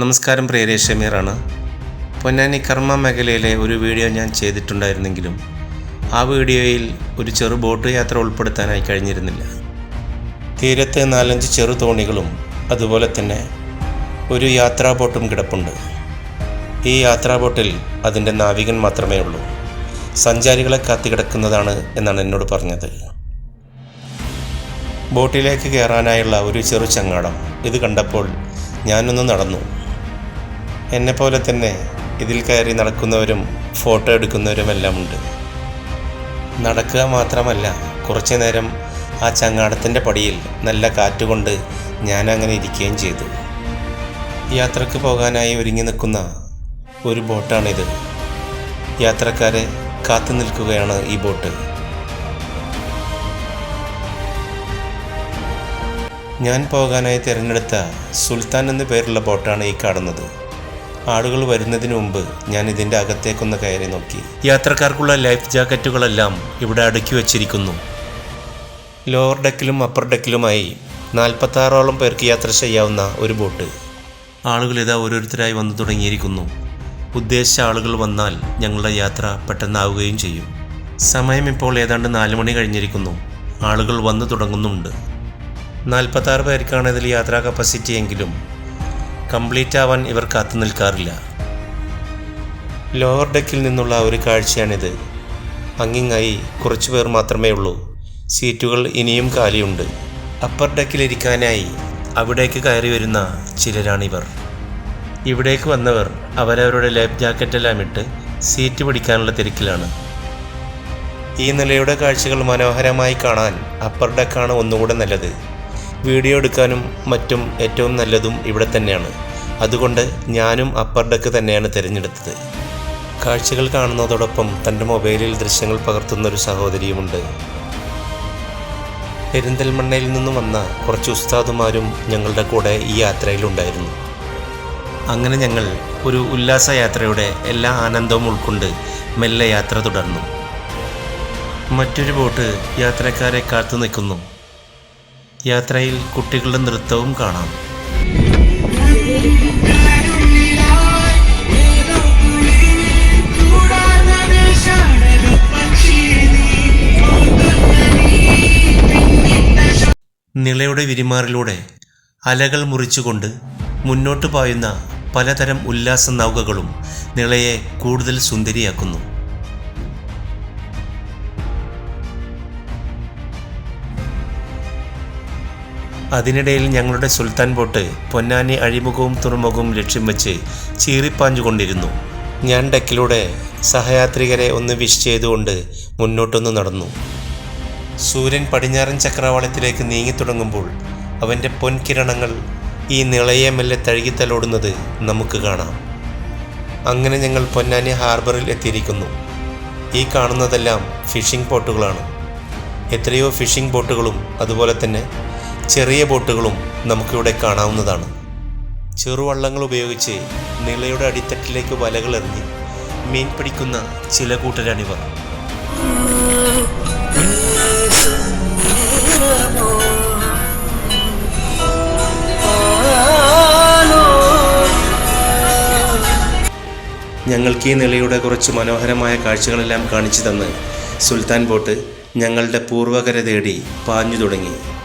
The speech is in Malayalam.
നമസ്കാരം പ്രിയരെ ഷമീറാണ് പൊന്നാനി കർമ്മ മേഖലയിലെ ഒരു വീഡിയോ ഞാൻ ചെയ്തിട്ടുണ്ടായിരുന്നെങ്കിലും ആ വീഡിയോയിൽ ഒരു ചെറു ബോട്ട് യാത്ര ഉൾപ്പെടുത്താനായി കഴിഞ്ഞിരുന്നില്ല. തീരത്ത് നാലഞ്ച് ചെറു തോണികളും അതുപോലെ തന്നെ ഒരു യാത്രാ ബോട്ടും കിടപ്പുണ്ട്. ഈ യാത്രാ ബോട്ടിൽ അതിന്റെ നാവികൻ മാത്രമേ ഉള്ളൂ. സഞ്ചാരികളെ കാത്തുകിടക്കുന്നതാണ് എന്നാണ് എന്നോട് പറഞ്ഞത്. ബോട്ടിലേക്ക് കയറാനായുള്ള ഒരു ചെറു ചങ്ങാടം. ഇത് കണ്ടപ്പോൾ ഞാനൊന്ന് നടന്നു. എന്നെപ്പോലെ തന്നെ ഇതിൽ കയറി നടക്കുന്നവരും ഫോട്ടോ എടുക്കുന്നവരും എല്ലാം ഉണ്ട് നടക്കുക മാത്രമല്ല കുറച്ചു നേരം ആ ചങ്ങാടത്തിന്റെ പടിയിൽ നല്ല കാറ്റുകൊണ്ട് ഞാൻ അങ്ങനെ ഇരിക്കുകയും ചെയ്തു. യാത്രയ്ക്ക് പോകാനായി ഒരുങ്ങി നിൽക്കുന്ന ഒരു ബോട്ടാണിത്. യാത്രക്കാരെ കാത്തു നിൽക്കുകയാണ് ഈ ബോട്ട്. ഞാൻ പോകാനായി തിരഞ്ഞെടുത്ത സുൽത്താൻ എന്നു പേരുള്ള ബോട്ടാണ് ഈ കാണുന്നത്. ആളുകൾ വരുന്നതിന് മുമ്പ് ഞാൻ ഇതിന്റെ അകത്തേക്കൊന്ന് കയറി നോക്കി. യാത്രക്കാർക്കുള്ള ലൈഫ് ജാക്കറ്റുകളെല്ലാം ഇവിടെ അടുക്കി വച്ചിരിക്കുന്നു. ലോവർ ഡെക്കിലും അപ്പർ ഡെക്കിലുമായി നാൽപ്പത്താറോളം പേർക്ക് യാത്ര ചെയ്യാവുന്ന ഒരു ബോട്ട്. ആളുകൾ ഇതാ ഓരോരുത്തരായി വന്നു തുടങ്ങിയിരിക്കുന്നു. ഉദ്ദേശിച്ച ആളുകൾ വന്നാൽ ഞങ്ങളുടെ യാത്ര പെട്ടെന്നാവുകയും ചെയ്യും. സമയം ഇപ്പോൾ ഏതാണ്ട് നാല് മണി കഴിഞ്ഞിരിക്കുന്നു. ആളുകൾ വന്നു തുടങ്ങുന്നുണ്ട്. നാൽപ്പത്താറ് പേർക്കാണ് ഇതിൽ യാത്രാ കപ്പാസിറ്റി എങ്കിലും കംപ്ലീറ്റ് ആവാൻ ഇവർ കാത്തു നിൽക്കാറില്ല. ലോവർ ഡെക്കിൽ നിന്നുള്ള ഒരു കാഴ്ചയാണിത്. അങ്ങിങ്ങായി കുറച്ചു പേർ മാത്രമേ ഉള്ളൂ. സീറ്റുകൾ ഇനിയും കാലിയുണ്ട്. അപ്പർ ഡെക്കിലിരിക്കാനായി അവിടേക്ക് കയറി വരുന്ന ചിലരാണിവർ. ഇവിടേക്ക് വന്നവർ അവരവരുടെ ലൈഫ് ജാക്കറ്റെല്ലാം ഇട്ട് സീറ്റ് പിടിക്കാനുള്ള തിരക്കിലാണ്. ഈ നിലയുടെ കാഴ്ചകൾ മനോഹരമായി കാണാൻ അപ്പർ ഡെക്കാണ് ഒന്നുകൂടെ നല്ലത്. വീഡിയോ എടുക്കാനും മറ്റും ഏറ്റവും നല്ലതും ഇവിടെ തന്നെയാണ്. അതുകൊണ്ട് ഞാനും അപ്പർ ഡെക്ക് തന്നെയാണ് തിരഞ്ഞെടുത്തത്. കാഴ്ചകൾ കാണുന്നതോടൊപ്പം തന്റെ മൊബൈലിൽ ദൃശ്യങ്ങൾ പകർത്തുന്ന ഒരു സഹോദരിയുമുണ്ട്. പെരിന്തൽമണ്ണയിൽ നിന്നും വന്ന കുറച്ച് ഉസ്താദുമാരും ഞങ്ങളുടെ കൂടെ ഈ യാത്രയിലുണ്ടായിരുന്നു അങ്ങനെ ഞങ്ങൾ ഒരു ഉല്ലാസയാത്രയുടെ എല്ലാ ആനന്ദവും ഉൾക്കൊണ്ട് മെല്ലെ യാത്ര തുടർന്നു. മറ്റൊരു ബോട്ട് യാത്രക്കാരെ കാത്തു നിൽക്കുന്നു. യാത്രയിൽ കുട്ടികളുടെ നൃത്തവും കാണാം. നിളയുടെ വിരിമാറിലൂടെ അലകൾ മുറിച്ചുകൊണ്ട് മുന്നോട്ട് പായുന്ന പലതരം ഉല്ലാസ നൗകകളും നിളയെ കൂടുതൽ സുന്ദരിയാക്കുന്നു. അതിനിടയിൽ ഞങ്ങളുടെ സുൽത്താൻ ബോട്ട് പൊന്നാനി അഴിമുഖവും തുറമുഖവും ലക്ഷ്യം വെച്ച് ചീറിപ്പാഞ്ഞുകൊണ്ടിരുന്നു. ഞാൻ ഡെക്കിലൂടെ സഹയാത്രികരെ ഒന്ന് വിഷ് ചെയ്തുകൊണ്ട് മുന്നോട്ടൊന്ന് നടന്നു. സൂര്യൻ പടിഞ്ഞാറൻ ചക്രവാളത്തിലേക്ക് നീങ്ങിത്തുടങ്ങുമ്പോൾ അവന്റെ പൊൻകിരണങ്ങൾ ഈ നിളയെ മെല്ലെ തഴുകിത്തലോടുന്നത് നമുക്ക് കാണാം. അങ്ങനെ ഞങ്ങൾ പൊന്നാനി ഹാർബറിൽ എത്തിയിരിക്കുന്നു. ഈ കാണുന്നതെല്ലാം ഫിഷിംഗ് ബോട്ടുകളാണ്. എത്രയോ ഫിഷിംഗ് ബോട്ടുകളും അതുപോലെ തന്നെ ചെറിയ ബോട്ടുകളും നമുക്കിവിടെ കാണാവുന്നതാണ്. ചെറുവള്ളങ്ങൾ ഉപയോഗിച്ച് നിളയുടെ അടിത്തട്ടിലേക്ക് വലകൾ എറിഞ്ഞ് മീൻ പിടിക്കുന്ന ചില കൂട്ടരാണിവർ. ഞങ്ങൾക്ക് ഈ നിളയുടെ കുറച്ച് മനോഹരമായ കാഴ്ചകളെല്ലാം കാണിച്ചു തന്ന് സുൽത്താൻ ബോട്ട് ഞങ്ങളുടെ പൂർവകര തേടി പാഞ്ഞു തുടങ്ങി.